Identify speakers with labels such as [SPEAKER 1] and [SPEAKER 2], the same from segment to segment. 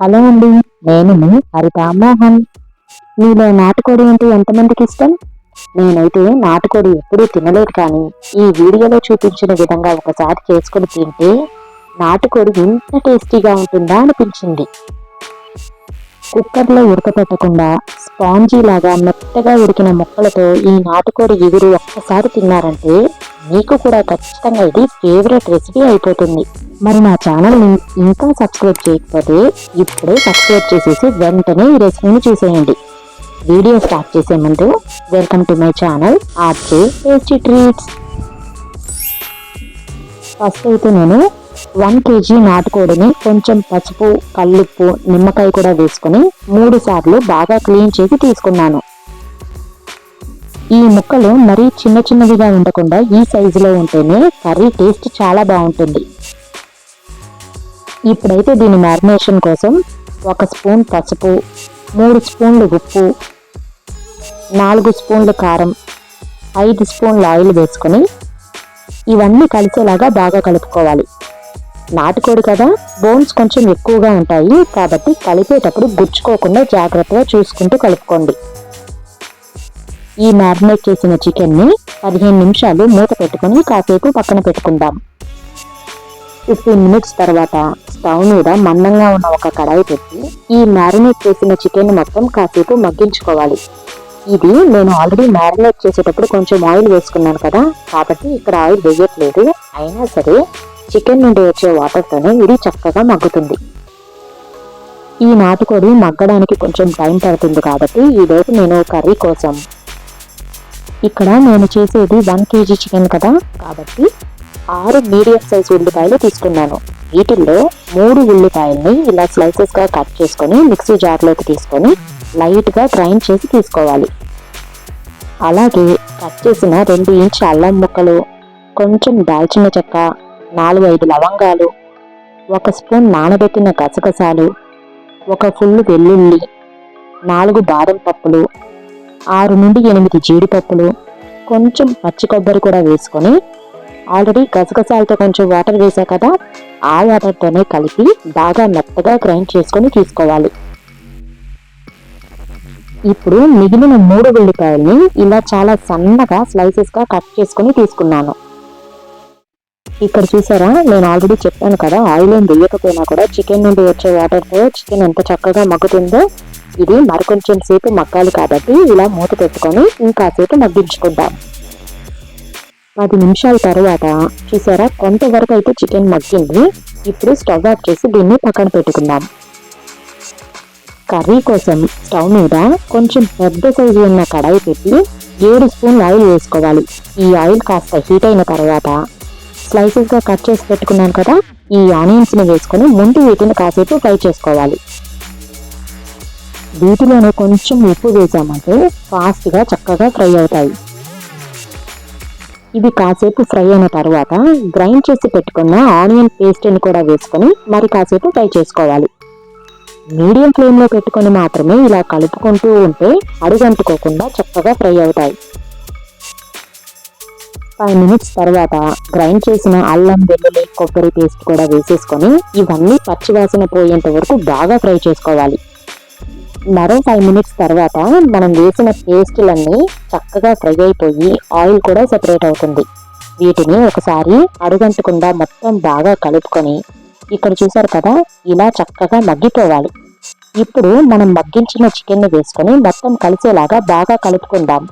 [SPEAKER 1] Hello అండి నేను మీ హరిత మీలో నాటుకోడి అంటే ఎంతమందికి ఇష్టం? నేనైతే నాటుకోడి ఎప్పుడూ తినలేదు కానీ ఈ వీడియోలో చూపించిన విధంగా ఒకసారి చేసుకొని తింటే నాటుకోడి ఎంత టేస్టీగా ఉంటుందా అనిపించింది. కుక్కర్లో ఉడకపెట్టకుండా స్పాంజీ లాగా మెత్తగా ఉడికిన ముక్కలతో ఈ నాటుకోడి ఎగురు ఒక్కసారి తిన్నారంటే మీకు కూడా ఖచ్చితంగా ఇది ఫేవరెట్ రెసిపీ అయిపోతుంది. మరి నా ఛానల్ని ఇంకా సబ్స్క్రైబ్ చేయకపోతే ఇప్పుడే సబ్స్క్రైబ్ చేసేసి వెంటనే ఈ రెసిపీని చూసేయండి. వీడియో స్టార్ట్ చేసే ముందు వెల్కమ్ టు మై ఛానల్ ఆర్చే టేస్టీ ట్రీట్స్ ఫస్ట్ అయితే నేను వన్ కేజీ నాటుకోడిని కొంచెం పసుపు కల్లుప్పు నిమ్మకాయ కూడా వేసుకొని మూడు సార్లు బాగా క్లీన్ చేసి తీసుకున్నాను. ఈ ముక్కలు మరీ చిన్న చిన్నవిగా ఉండకుండా ఈ సైజులో ఉంటేనే కర్రీ టేస్ట్ చాలా బాగుంటుంది. ఇప్పుడైతే దీని మ్యారినేషన్ కోసం ఒక స్పూన్ పసుపు మూడు స్పూన్లు ఉప్పు నాలుగు స్పూన్లు కారం ఐదు స్పూన్ల ఆయిల్ వేసుకొని ఇవన్నీ కలిసేలాగా బాగా కలుపుకోవాలి. నాటుకోడు కదా బోన్స్ కొంచెం ఎక్కువగా ఉంటాయి కాబట్టి కలిపేటప్పుడు గుచ్చుకోకుండా జాగ్రత్తగా చూసుకుంటూ కలుపుకోండి. ఈ మ్యారినేట్ చేసిన చికెన్ని పదిహేను నిమిషాలు మూత పెట్టుకొని కాసేపు పక్కన పెట్టుకుందాం. ఫిఫ్టీన్ మినిట్స్ తర్వాత స్టవ్ మీద మందంగా ఉన్న ఒక కడాయి పెట్టి ఈ మ్యారినేట్ చేసిన చికెన్ మొత్తం కాసేపు మగ్గించుకోవాలి. ఇది నేను ఆల్రెడీ మ్యారినేట్ చేసేటప్పుడు కొంచెం ఆయిల్ వేసుకున్నాను కదా కాబట్టి ఇక్కడ ఆయిల్ వేయట్లేదు. అయినా సరే చికెన్ నుండి వచ్చే వాటర్తోనే ఇది చక్కగా మగ్గుతుంది. ఈ నాటుకోడి మగ్గడానికి కొంచెం టైం పడుతుంది కాబట్టి ఈరోజు నేను కర్రీ కోసం. ఇక్కడ నేను చేసేది వన్ కేజీ చికెన్ కదా కాబట్టి ఆరు మీడియం సైజ్ ఉల్లిపాయలు తీసుకున్నాను. వీటిల్లో మూడు ఉల్లిపాయల్ని ఇలా స్లైసెస్గా కట్ చేసుకొని మిక్సీ జార్లోకి తీసుకొని లైట్గా గ్రైండ్ చేసి తీసుకోవాలి. అలాగే కట్ చేసిన రెండు ఇంచ్ అల్లం ముక్కలు కొంచెం దాల్చిన చెక్క నాలుగు ఐదు లవంగాలు ఒక స్పూన్ నానబెట్టిన గసగసాలు ఒక ఫుల్ వెల్లుల్లి నాలుగు బాదం పప్పులు ఆరు నుండి ఎనిమిది జీడిపప్పులు కొంచెం పచ్చి కొబ్బరి కూడా వేసుకొని ఆల్రెడీ గసగసాలతో కొంచెం వాటర్ వేసా కదా ఆ వాటర్తోనే కలిపి బాగా మెత్తగా గ్రైండ్ చేసుకొని తీసుకోవాలి. ఇప్పుడు మిగిలిన మూడు ఉల్లిపాయల్ని ఇలా చాలా సన్నగా స్లైసెస్గా కట్ చేసుకొని తీసుకున్నాను. ఇక్కడ చూసారా నేను ఆల్రెడీ చెప్పాను కదా ఆయిల్ ఏం వేయకపోయినా కూడా చికెన్ నుండి వచ్చే వాటర్తో చికెన్ ఎంత చక్కగా మగ్గుతుందో ఇది మరికొంచెం సేపు మగ్గాలి కాబట్టి ఇలా మూత పెట్టుకొని ఇంకాసేపు మగ్గించుకుంటాం పది నిమిషాల తర్వాత చూసారా? కొంతవరకు అయితే చికెన్ మగ్గింది. ఇప్పుడు స్టవ్ ఆఫ్ చేసి దీన్ని పక్కన పెట్టుకుందాం. కర్రీ కోసం స్టవ్ మీద కొంచెం పెద్ద సైజు ఉన్న కడాయి పెట్టి ఏడు స్పూన్ ఆయిల్ వేసుకోవాలి. ఈ ఆయిల్ కాస్త హీట్ అయిన తర్వాత స్లైసెస్గా కట్ చేసి పెట్టుకున్నాను కదా ఈ ఆనియన్స్ని వేసుకొని ముందు వీటిని కాసేపు ఫ్రై చేసుకోవాలి. వీటిలోనే కొంచెం ఉప్పు వేసామంటే ఫాస్ట్గా చక్కగా ఫ్రై అవుతాయి. ఇవి కాసేపు ఫ్రై అయిన తర్వాత గ్రైండ్ చేసి పెట్టుకున్న ఆనియన్ పేస్ట్ని కూడా వేసుకొని మరి కాసేపు ఫ్రై చేసుకోవాలి. మీడియం ఫ్లేమ్లో పెట్టుకొని మాత్రమే ఇలా కలుపుకుంటూ ఉంటే అడుగంటుకోకుండా చక్కగా ఫ్రై అవుతాయి. ఫైవ్ మినిట్స్ తర్వాత గ్రైండ్ చేసిన అల్లం వెల్లుల్లి కొబ్బరి పేస్ట్ కూడా వేసేసుకొని ఇవన్నీ పచ్చివాసన పోయేంత వరకు బాగా ఫ్రై చేసుకోవాలి. మరో ఫైవ్ మినిట్స్ తర్వాత మనం వేసిన పేస్టులన్నీ చక్కగా ఫ్రై అయిపోయి ఆయిల్ కూడా సెపరేట్ అవుతుంది. వీటిని ఒకసారి అడుగంటకుండా మొత్తం బాగా కలుపుకొని ఇక్కడ చూసారు కదా ఇలా చక్కగా మగ్గిపోవాలి. ఇప్పుడు మనం మగ్గించిన చికెన్ని వేసుకొని మొత్తం కలిసేలాగా బాగా కలుపుకుందాం.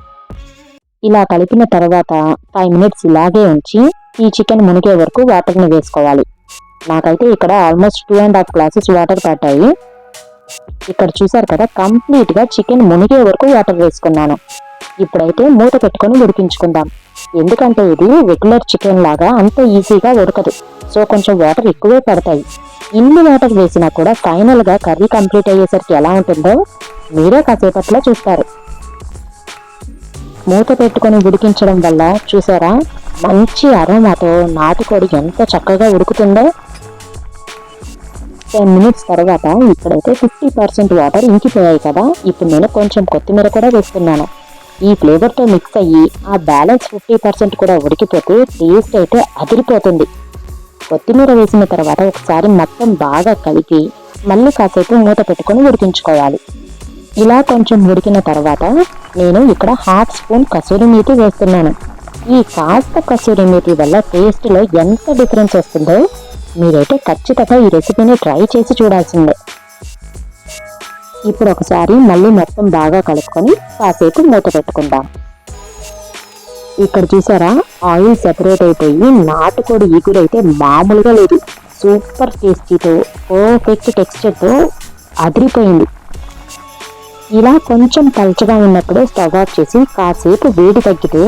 [SPEAKER 1] ఇలా కలిపిన తర్వాత ఫైవ్ మినిట్స్ ఇలాగే ఉంచి ఈ చికెన్ మునిగే వరకు వాటర్ని వేసుకోవాలి. నాకైతే ఇక్కడ almost two and half glasses water పట్టాయి. ఇక్కడ చూసారు కదా కంప్లీట్గా చికెన్ మునిగే వరకు వాటర్ వేసుకున్నాను. ఇప్పుడైతే మూత పెట్టుకొని ఉడికించుకుందాం. ఎందుకంటే ఇది రెగ్యులర్ చికెన్ లాగా అంత ఈజీగా ఉడకదు. సో కొంచెం వాటర్ ఎక్కువే పడతాయి. ఇన్ని వాటర్ వేసినా కూడా ఫైనల్గా కర్రీ కంప్లీట్ అయ్యేసరికి ఎలా ఉంటుందో మీరే కాసేపట్లో చూస్తారు. మూత పెట్టుకొని ఉడికించడం వల్ల చూసారా మంచి అరోమాతో నాటుకోడి ఎంత చక్కగా ఉడుకుతుందో. టెన్ మినిట్స్ తర్వాత ఇక్కడైతే ఫిఫ్టీ పర్సెంట్ వాటర్ ఇంకిపోయాయి కదా. ఇప్పుడు నేను కొంచెం కొత్తిమీర కూడా వేస్తున్నాను. ఈ ఫ్లేవర్తో మిక్స్ అయ్యి ఆ బ్యాలెన్స్ ఫిఫ్టీ పర్సెంట్ కూడా ఉడికిపోతే టేస్ట్ అయితే అదిరిపోతుంది. కొత్తిమీర వేసిన తర్వాత ఒకసారి మొత్తం బాగా కలిపి మళ్ళీ కాసేపు మూత పెట్టుకొని ఉడికించుకోవాలి. ఇలా కొంచెం ఉడికిన తర్వాత నేను ఇక్కడ హాఫ్ స్పూన్ కసూరి మేతి వేస్తున్నాను. ఈ కాస్త కసూరి మేతి వల్ల టేస్ట్లో ఎంత డిఫరెన్స్ వస్తుందో మీరైతే ఖచ్చితంగా ఈ రెసిపీని ట్రై చేసి చూడాల్సిందే. ఇప్పుడు ఒకసారి మళ్ళీ మొత్తం బాగా కలుపుకొని కాసేపు మూత పెట్టుకుందాం. ఇక్కడ చూసారా? ఆయిల్ సెపరేట్ అయిపోయి నాటుకోడి ఈగురు అయితే మామూలుగా లేదు. సూపర్ టేస్టీతో పర్ఫెక్ట్ టెక్స్చర్తో అదిరిపోయింది. ఇలా కొంచెం పలచగా ఉన్నప్పుడే స్టవ్ ఆఫ్ చేసి కాసేపు వేడి తగ్గితే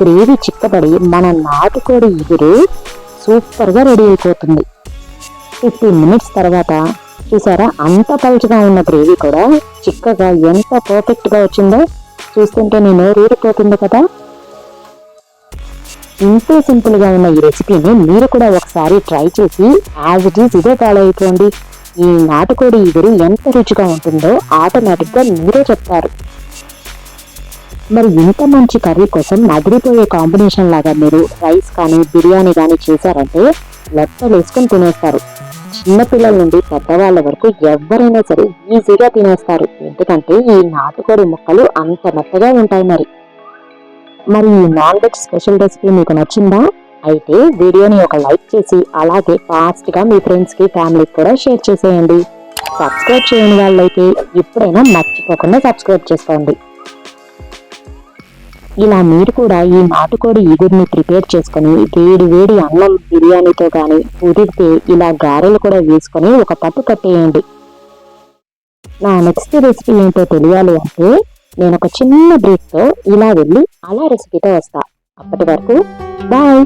[SPEAKER 1] గ్రేవీ చిక్కబడి మన నాటుకోడి ఇగురు సూపర్గా రెడీ అయిపోతుంది. ఫిఫ్టీన్ మినిట్స్ తర్వాత చూసారా అంత పలుచగా ఉన్న గ్రేవీ కూడా చిక్కగా ఎంత పర్ఫెక్ట్గా వచ్చిందో చూస్తుంటే నేను ఊరిపోతుంది కదా. ఇంతే సింపుల్గా ఉన్న ఈ రెసిపీని మీరు కూడా ఒకసారి ట్రై చేసి యాజ్ ఇట్ ఈస్ ఇదే ఫాలో అయిపోండి. ఈ నాటుకోడి ఇగురు ఎంత రుచిగా ఉంటుందో ఆటోమేటిక్గా మీరే చెప్తారు. మరి ఇంత మంచి కర్రీ కోసం నగిరిపోయే కాంబినేషన్ లాగా మీరు రైస్ కానీ బిర్యానీ కానీ చేశారంటే లెక్కలు వేసుకొని తినేస్తారు. చిన్నపిల్లల నుండి పెద్దవాళ్ళ వరకు ఎవరైనా సరే ఈజీగా తినేస్తారు. ఎందుకంటే ఈ నాటుకోడి ముక్కలు అంత మెత్తగా ఉంటాయి మరి. మరి ఈ నాన్ వెజ్ స్పెషల్ రెసిపీ మీకు నచ్చిందా? అయితే వీడియోని ఒక లైక్ చేసి అలాగే ఫాస్ట్గా మీ ఫ్రెండ్స్కి ఫ్యామిలీకి కూడా షేర్ చేసేయండి. సబ్స్క్రైబ్ చేయని వాళ్ళైతే ఇప్పుడైనా మర్చిపోకుండా సబ్స్క్రైబ్ చేసుకోండి. ఇలా మీరు కూడా ఈ నాటుకోడి ఈగురిని ప్రిపేర్ చేసుకుని వేడి వేడి అన్నం బిర్యానీతో కానీ కుదిరితే ఇలా గారెలు కూడా వేసుకొని ఒక పప్పు కట్టేయండి. నా నెక్స్ట్ రెసిపీ ఏంటో తెలియాలి అంటే నేను ఒక చిన్న బ్రేక్తో ఇలా వెళ్ళి అలా రెసిపీతో వస్తా. అప్పటి వరకు బాయ్!